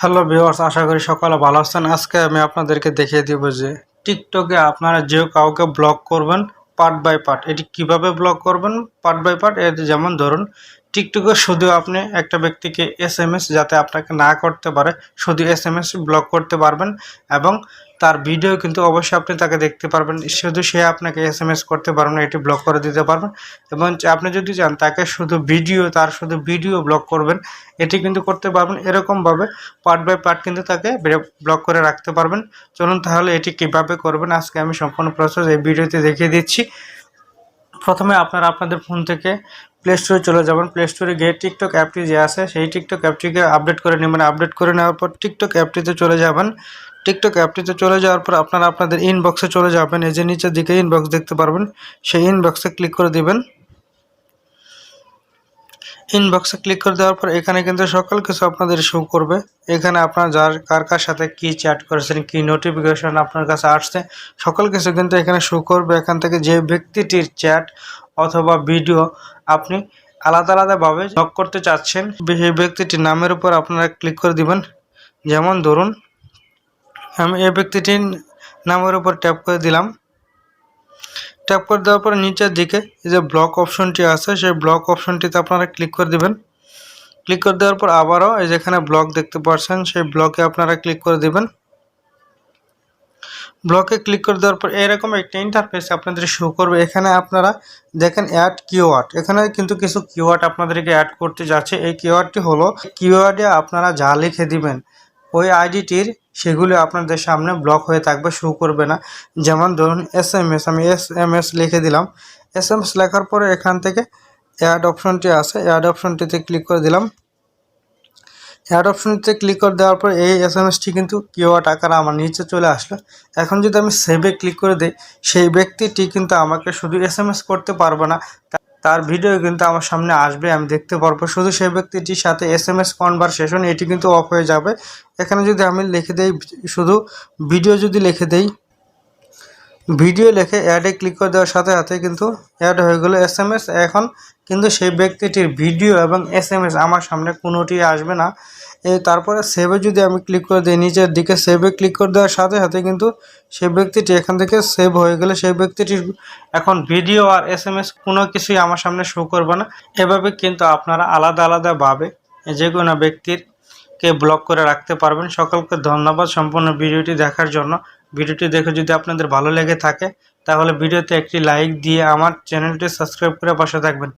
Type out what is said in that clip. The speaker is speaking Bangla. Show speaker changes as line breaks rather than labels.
হ্যালো ভিউয়ার্স, আশা করি সকালে ভালো আছেন। আজকে আমি আপনাদেরকে দেখিয়ে দিব যে টিকটকে আপনারা যে কাউকে ব্লক করবেন পার্ট বাই পার্ট, এটি কীভাবে ব্লক করবেন পার্ট বাই পার্ট এটি যেমন ধরুন টিকটকে শুধু আপনি একটা ব্যক্তিকে এস এম এস যাতে আপনাকে না করতে পারে, শুধু এস এম এস ব্লক করতে পারবেন এবং তার ভিডিও কিন্তু অবশ্যই আপনি তাকে দেখতে পারবেন। শুধু সে আপনাকে এস এম এস করতে পারবেন এটি ব্লক করে দিতে পারবেন এবং আপনি যদি চান তাকে শুধু ভিডিও তার শুধু ভিডিও ব্লক করবেন, এটি কিন্তু করতে পারবেন। এরকমভাবে পার্ট বাই পার্ট কিন্তু তাকে ব্লক করে রাখতে পারবেন। চলুন তাহলে এটি কীভাবে করবেন, আজকে আমি সম্পূর্ণ প্রসেস এই ভিডিওতে দেখিয়ে দিচ্ছি। প্রথমে আপনারা আপনাদের ফোন থেকে প্লে স্টোরে চলে যাবেন। প্লে স্টোরে গিয়ে টিকটক অ্যাপটি যে আছে, সেই টিকটক অ্যাপটিকে আপডেট করে নেবেন আপডেট করে নেওয়ার পর টিকটক অ্যাপটিতে চলে যাবেন। টিকটক অ্যাপটিতে চলে যাওয়ার পর আপনারা আপনাদের ইনবক্সে চলে যাবেন। এই যে নিচের দিকে ইনবক্স দেখতে পারবেন, সেই ইনবক্সে ক্লিক করে দিবেন। ইনবক্সে ক্লিক করে দেওয়ার পর এখানে কিন্তু সকল কিছু আপনাদের শো করবে। এখানে আপনার যার, কার কার সাথে কি চ্যাট করেছেন, কি নোটিফিকেশন আপনার কাছে আসছে সকল কিছু কিন্তু এখানে শো করবে। এখান থেকে যে ব্যক্তিটির চ্যাট অথবা ভিডিও আপনি আলাদা আলাদাভাবে লক করতে চাচ্ছেন, সেই ব্যক্তিটির নামের উপর আপনারা ক্লিক করে দিবেন। যেমন ধরুন, আমি এই ব্যক্তিটির নামের উপর ট্যাপ করে দিলাম। ট্যাপ করে দেওয়ার পরে নিচের দিকে যে ব্লক অপশনটি আছে, সেই ব্লক অপশনটিতে আপনারা ক্লিক করে দেবেন। ক্লিক করে দেওয়ার পর আবারও এই যেখানে ব্লক দেখতে পাচ্ছেন, সেই ব্লকে আপনারা ক্লিক করে দেবেন। ব্লকে ক্লিক করে দেওয়ার পর এরকম একটা ইন্টারফেস আপনাদের শো করবে। এখানে আপনারা দেখেন অ্যাড কিওয়ার্ড এখানে কিন্তু কিছু কিওয়ার্ড আপনাদেরকে অ্যাড করতে যাচ্ছে। এই কিওয়ার্ডটি হলো কিওয়ার্ডে আপনারা যা লিখে দিবেন, ওই আইডিটির সেগুলি আপনাদের সামনে ব্লক হয়ে থাকবে শো করবে না। যেমন ধরুন এস এম এস আমি এস এম এস লিখে দিলাম। এস এম এস লেখার পরে এখান থেকে অ্যাড অপশনটি আছে। অ্যাড অপশনটিতে ক্লিক করে দিলাম। অ্যাড অপশনটিতে ক্লিক করে দেওয়ার পর এই এস এম এসটি কিন্তু কিওয়ার্ড আকারে আমার নিচে চলে আসলো। এখন যদি আমি সেভে ক্লিক করে দিই, সেই ব্যক্তিটি কিন্তু আমাকে শুধু এস এম এস করতে পারব না। তার ভিডিও কিন্তু আমার সামনে আসবে, আমি দেখতে পারব। শুধু সেই ব্যক্তিটির সাথে এস এম এস কনভারসেশন এটি কিন্তু অফ হয়ে যাবে। এখানে যদি আমি লিখে দেই, শুধু ভিডিও যদি লিখে দেই ভিডিও লেখে অ্যাডে ক্লিক করে দেওয়ার সাথে সাথে কিন্তু অ্যাড হয়ে গেলো এস এম এস এখন কিন্তু সেই ব্যক্তিটির ভিডিও এবং এস এম এস আমার সামনে কোনোটি আসবে না। তারপরে সেভে যদি আমি ক্লিক করে দিই, নিচের দিকে সেভে ক্লিক করে দেওয়ার সাথে সাথে কিন্তু সেই ব্যক্তিটি এখান থেকে সেভ হয়ে গেলে সেই ব্যক্তিটির এখন ভিডিও আর এস এম এস কোনো কিছুই আমার সামনে শো করবে না। এভাবে কিন্তু আপনারা আলাদা আলাদাভাবে যে কোনো ব্যক্তির কে ব্লক করে রাখতে পারবেন। সকলকে ধন্যবাদ সম্পূর্ণ ভিডিওটি দেখার জন্য। ভিডিওটি দেখে যদি আপনাদের ভালো লেগে থাকে, তাহলে ভিডিওতে একটি লাইক দিয়ে আমার চ্যানেলটি সাবস্ক্রাইব করে পাশে থাকবেন।